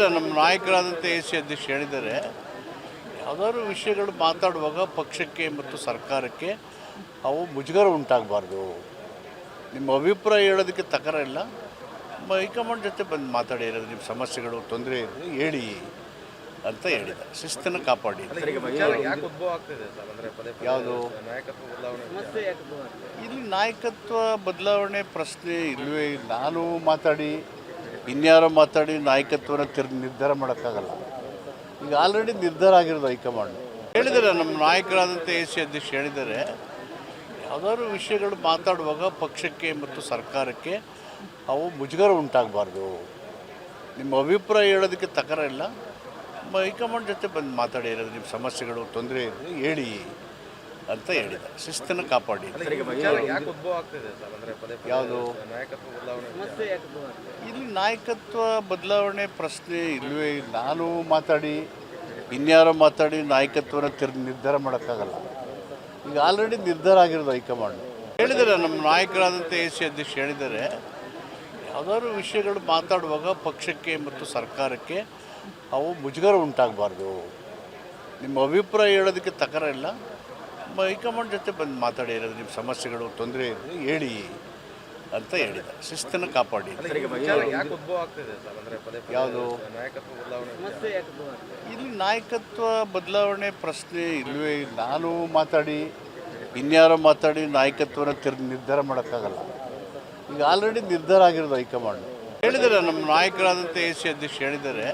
ಹೇಳಿದ್ದಾರೆ ನಮ್ಮ ನಾಯಕರಾದಂಥ A C ಅಧ್ಯಕ್ಷ ಹೇಳಿದ್ದಾರೆ ಯಾವುದಾದ್ರು ವಿಷಯಗಳು ಮಾತಾಡುವಾಗ ಪಕ್ಷಕ್ಕೆ ಮತ್ತು ಸರ್ಕಾರಕ್ಕೆ ಅವು ಮುಜುಗರ ಉಂಟಾಗಬಾರ್ದು. ನಿಮ್ಮ ಅಭಿಪ್ರಾಯ ಹೇಳೋದಕ್ಕೆ ತಕರ ಇಲ್ಲ. ಹೈಕಮಾಂಡ್ ಜೊತೆ ಬಂದು ಮಾತಾಡಿ ಇರೋದು ನಿಮ್ಮ ಸಮಸ್ಯೆಗಳು ತೊಂದರೆ ಇದ್ದರೆ ಹೇಳಿ ಅಂತ ಹೇಳಿದ ಶಿಸ್ತನ್ನು ಕಾಪಾಡಿ. ಯಾವುದು? ಇಲ್ಲಿ ನಾಯಕತ್ವ ಬದಲಾವಣೆ ಪ್ರಶ್ನೆ ಇಲ್ಲವೇ ನಾನು ಮಾತಾಡಿ ಇನ್ಯಾರೋ ಮಾತಾಡಿ ನಾಯಕತ್ವನ ತಿರ್ ನಿರ್ಧಾರ ಮಾಡೋಕ್ಕಾಗಲ್ಲ. ಈಗ ಆಲ್ರೆಡಿ ನಿರ್ಧಾರ ಆಗಿರೋದು ಹೈಕಮಾಂಡ್. ಹೇಳಿದರೆ ನಮ್ಮ ನಾಯಕರಾದಂಥ ಎ ಸಿ ಅಧ್ಯಕ್ಷ ಹೇಳಿದ್ದಾರೆ, ಯಾವುದಾದ್ರು ವಿಷಯಗಳು ಮಾತಾಡುವಾಗ ಪಕ್ಷಕ್ಕೆ ಮತ್ತು ಸರ್ಕಾರಕ್ಕೆ ಅವು ಮುಜುಗರ ಉಂಟಾಗಬಾರ್ದು. ನಿಮ್ಮ ಅಭಿಪ್ರಾಯ ಹೇಳೋದಕ್ಕೆ ತಕರ ಇಲ್ಲ ಹೈಕಮಾಂಡ್ ಜೊತೆ ಬಂದು ಮಾತಾಡಿ ಇರೋದು ನಿಮ್ಮ ಸಮಸ್ಯೆಗಳು, ತೊಂದರೆ ಇದ್ದರೆ ಹೇಳಿ. ಅಂತ ಹೇಳಿದ ಶಿಸ್ತನ್ನು ಕಾಪಾಡಿ ವಿಚಾರ ಯಾಕೆ ಉದ್ಭವ ಆಗ್ತಿದೆ ಸರ್? ಅಂದ್ರೆ ಪದೇ ಪದೇ ಯಾವುದು? ನಾಯಕತ್ವ ಬದಲಾವಣೆ ಇಲ್ಲಿ ನಾಯಕತ್ವ ಬದಲಾವಣೆ ಪ್ರಶ್ನೆ ಇಲ್ಲವೇ ನಾನು ಮಾತಾಡಿ ಇನ್ಯಾರೋ ಮಾತಾಡಿ ನಾಯಕತ್ವನ ತಿರ್ ನಿರ್ಧಾರ ಮಾಡೋಕ್ಕಾಗಲ್ಲ. ಈಗ ಆಲ್ರೆಡಿ ನಿರ್ಧಾರ ಆಗಿರೋದು ಹೈಕಮಾಂಡ್. ಹೇಳಿದರೆ ನಮ್ಮ ನಾಯಕರಾದಂಥ ಎ ಸಿ ಅಧ್ಯಕ್ಷ ಹೇಳಿದ್ದಾರೆ ಯಾವುದಾದ್ರು ವಿಷಯಗಳು ಮಾತಾಡುವಾಗ ಪಕ್ಷಕ್ಕೆ ಮತ್ತು ಸರ್ಕಾರಕ್ಕೆ ಅವು ಮುಜುಗರ ಉಂಟಾಗಬಾರ್ದು. ನಿಮ್ಮ ಅಭಿಪ್ರಾಯ ಹೇಳೋದಕ್ಕೆ ತಕರ ಇಲ್ಲ ಹೈಕಮಾಂಡ್ ಜೊತೆ ಬಂದು ಮಾತಾಡಿ ಇರೋದು ನಿಮ್ಮ ಸಮಸ್ಯೆಗಳು ತೊಂದರೆ ಇದ್ದರೆ ಹೇಳಿ ಅಂತ ಹೇಳಿದ ಶಿಸ್ತನ್ನು ಕಾಪಾಡಿ. ವಿಚಾರ ಯಾಕೆ ಉದ್ಭವ ಆಗ್ತಿದೆ ಸರ್? ಅಂದ್ರೆ ಪದೇ ಪದೇ ಯಾವುದು? ನಾಯಕತ್ವ ಬದಲಾವಣೆ ಇಲ್ಲಿ ನಾಯಕತ್ವ ಬದಲಾವಣೆ ಪ್ರಶ್ನೆ ಇಲ್ಲವೇ ಇಲ್ಲ. ನಾನು ಮಾತಾಡಿ ಇನ್ಯಾರೋ ಮಾತಾಡಿ ನಾಯಕತ್ವನ ತಿರ್ ನಿರ್ಧಾರ ಮಾಡೋಕ್ಕಾಗಲ್ಲ. ಈಗ ಆಲ್ರೆಡಿ ನಿರ್ಧಾರ ಆಗಿರೋದು ಹೈಕಮಾಂಡ್. ಹೇಳಿದ್ದಾರೆ ನಮ್ಮ ನಾಯಕರಾದಂಥ ಎ ಸಿ ಅಧ್ಯಕ್ಷ ಹೇಳಿದ್ದಾರೆ.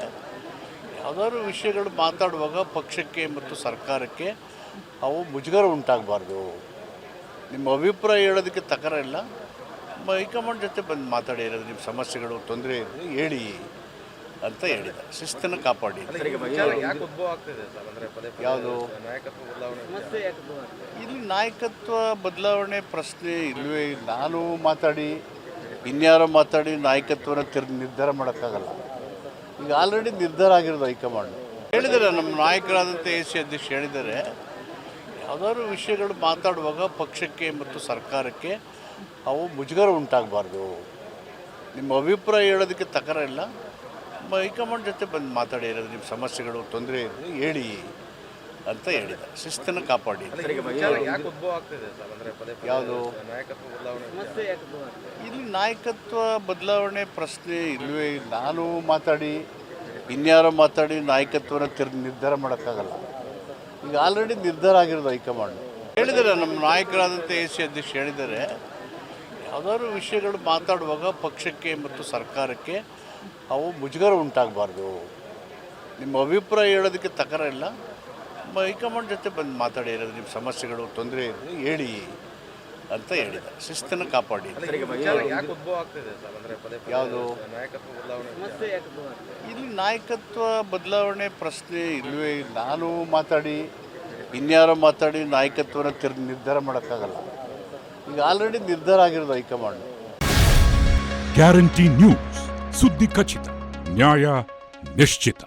ಯಾವುದಾದ್ರು ವಿಷಯಗಳು ಮಾತಾಡುವಾಗ ಪಕ್ಷಕ್ಕೆ ಮತ್ತು ಸರ್ಕಾರಕ್ಕೆ ಅವು ಮುಜುಗರ ಉಂಟಾಗಬಾರ್ದು. ನಿಮ್ಮ ಅಭಿಪ್ರಾಯ ಹೇಳೋದಕ್ಕೆ ತಕರ ಇಲ್ಲ. ಹೈಕಮಾಂಡ್ ಜೊತೆ ಬಂದು ಮಾತಾಡಿ ಇರೋದು ನಿಮ್ಮ ಸಮಸ್ಯೆಗಳು ತೊಂದರೆ ಇದ್ದರೆ ಹೇಳಿ ಅಂತ ಹೇಳಿದ ಶಿಸ್ತನ್ನು ಕಾಪಾಡಿ ವಿಚಾರ ಯಾಕೆ ಉದ್ಭವ ಆಗ್ತಿದೆ ಸರ್? ಅಂದ್ರೆ ಪದೇ ಪದೇ ಯಾವುದು? ನಾಯಕತ್ವ ಬದಲಾವಣೆ ಇಲ್ಲಿ ನಾಯಕತ್ವ ಬದಲಾವಣೆ ಪ್ರಶ್ನೆ ಇಲ್ಲವೇ ಇಲ್ಲ. ನಾನು ಮಾತಾಡಿ ಇನ್ಯಾರೋ ಮಾತಾಡಿ ನಾಯಕತ್ವನ ತಿರ್ ನಿರ್ಧಾರ ಮಾಡೋಕ್ಕಾಗಲ್ಲ. ಈಗ ಆಲ್ರೆಡಿ ನಿರ್ಧಾರ ಆಗಿರೋದು ಹೈಕಮಾಂಡ್. ಹೇಳಿದ್ದಾರೆ ನಮ್ಮ ನಾಯಕರಾದಂಥ ಎ ಸಿ ಅಧ್ಯಕ್ಷ ಹೇಳಿದ್ದಾರೆ. ಯಾವುದಾದ್ರು ವಿಷಯಗಳು ಮಾತಾಡುವಾಗ ಪಕ್ಷಕ್ಕೆ ಮತ್ತು ಸರ್ಕಾರಕ್ಕೆ ಅವು ಮುಜುಗರ ಉಂಟಾಗಬಾರ್ದು. ನಿಮ್ಮ ಅಭಿಪ್ರಾಯ ಹೇಳೋದಕ್ಕೆ ತಕರ ಇಲ್ಲ. ಹೈಕಮಾಂಡ್ ಜೊತೆ ಬಂದು ಮಾತಾಡಿ ಇರೋದು ನಿಮ್ಮ ಸಮಸ್ಯೆಗಳು ತೊಂದರೆ ಇದೆ ಹೇಳಿ ಅಂತ ಹೇಳಿದ ಶಿಸ್ತನ್ನು ಕಾಪಾಡಿ. ಯಾವುದು? ನಾಯಕತ್ವ ಬದಲಾವಣೆ ಇಲ್ಲಿ ನಾಯಕತ್ವ ಬದಲಾವಣೆ ಪ್ರಶ್ನೆ ಇಲ್ಲವೇ ನಾನು ಮಾತಾಡಿ ಇನ್ಯಾರೋ ಮಾತಾಡಿ ನಾಯಕತ್ವನ ತಿರ್ ನಿರ್ಧಾರ ಮಾಡೋಕ್ಕಾಗಲ್ಲ. ಈಗ ಆಲ್ರೆಡಿ ನಿರ್ಧಾರ ಆಗಿರೋದು ಹೈಕಮಾಂಡ್. ಹೇಳಿದರೆ ನಮ್ಮ ನಾಯಕರಾದಂಥ ಎ ಸಿ ಅಧ್ಯಕ್ಷ ಹೇಳಿದ್ದಾರೆ. ಯಾವುದಾದ್ರು ವಿಷಯಗಳು ಮಾತಾಡುವಾಗ ಪಕ್ಷಕ್ಕೆ ಮತ್ತು ಸರ್ಕಾರಕ್ಕೆ ಅವು ಮುಜುಗರ ಉಂಟಾಗಬಾರ್ದು. ನಿಮ್ಮ ಅಭಿಪ್ರಾಯ ಹೇಳೋದಕ್ಕೆ ತಕರ ಇಲ್ಲ ಹೈಕಮಾಂಡ್ ಜೊತೆ ಬಂದು ಮಾತಾಡಿ ಇರೋದು ನಿಮ್ಮ ಸಮಸ್ಯೆಗಳು, ತೊಂದರೆ ಇದ್ದರೆ ಹೇಳಿ. ಅಂತ ಹೇಳಿದೆ ಶಿಸ್ತನ್ನು ಕಾಪಾಡಿ ಯಾಕೆ ಉದ್ಭವ ಆಗ್ತಿದೆ ಸರ್? ಅಂದ್ರೆ ಪದೇ ಪದೇ ಯಾವುದು? ನಾಯಕತ್ವ ಬದಲಾವಣೆ ಇಲ್ಲಿ ನಾಯಕತ್ವ ಬದಲಾವಣೆ ಪ್ರಶ್ನೆ ಇಲ್ಲವೇ ನಾನು ಮಾತಾಡಿ ಇನ್ಯಾರೋ ಮಾತಾಡಿ ನಾಯಕತ್ವನ ತಿರ್ ನಿರ್ಧಾರ ಮಾಡೋಕ್ಕಾಗಲ್ಲ. ಈಗ ಆಲ್ರೆಡಿ ನಿರ್ಧಾರ ಆಗಿರೋದು ಹೈಕಮಾಂಡ್. ಗ್ಯಾರಂಟಿ ನ್ಯೂಸ್ ಸುದ್ದಿ ಖಚಿತ ನ್ಯಾಯ ನಿಶ್ಚಿತ